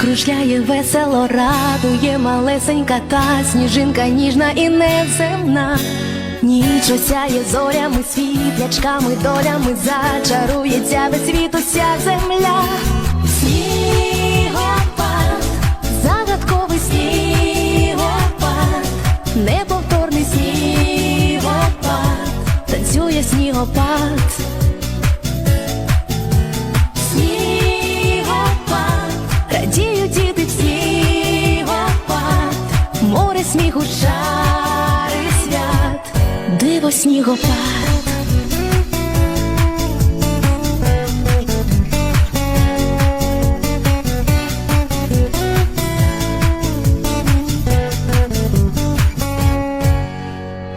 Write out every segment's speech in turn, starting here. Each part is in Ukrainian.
кружляє весело, радує малесенька та сніжинка ніжна і неземна. Ніч осяє зорями, світлячками, долями зачарується весь світ уся земля. Снігопад, загадковий снігопад, неповторний снігопад, танцює. Снігопад, шари свят, диво снігопад.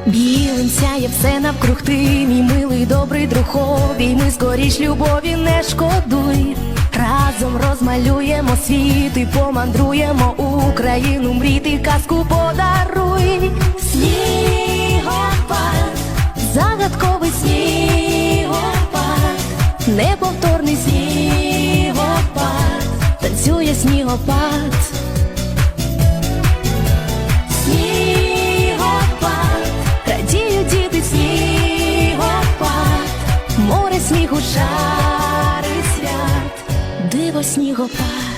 Білим сяє все навкруг ти, мій милий, добрий друг обійми, скоріш любові не шкодуй. Разом розмалюємо світ і помандруємо Україну, мрійти казку неповторний снігопад, танцює снігопад. Снігопад, радіють діти снігопад, море снігу шари свят, диво снігопад.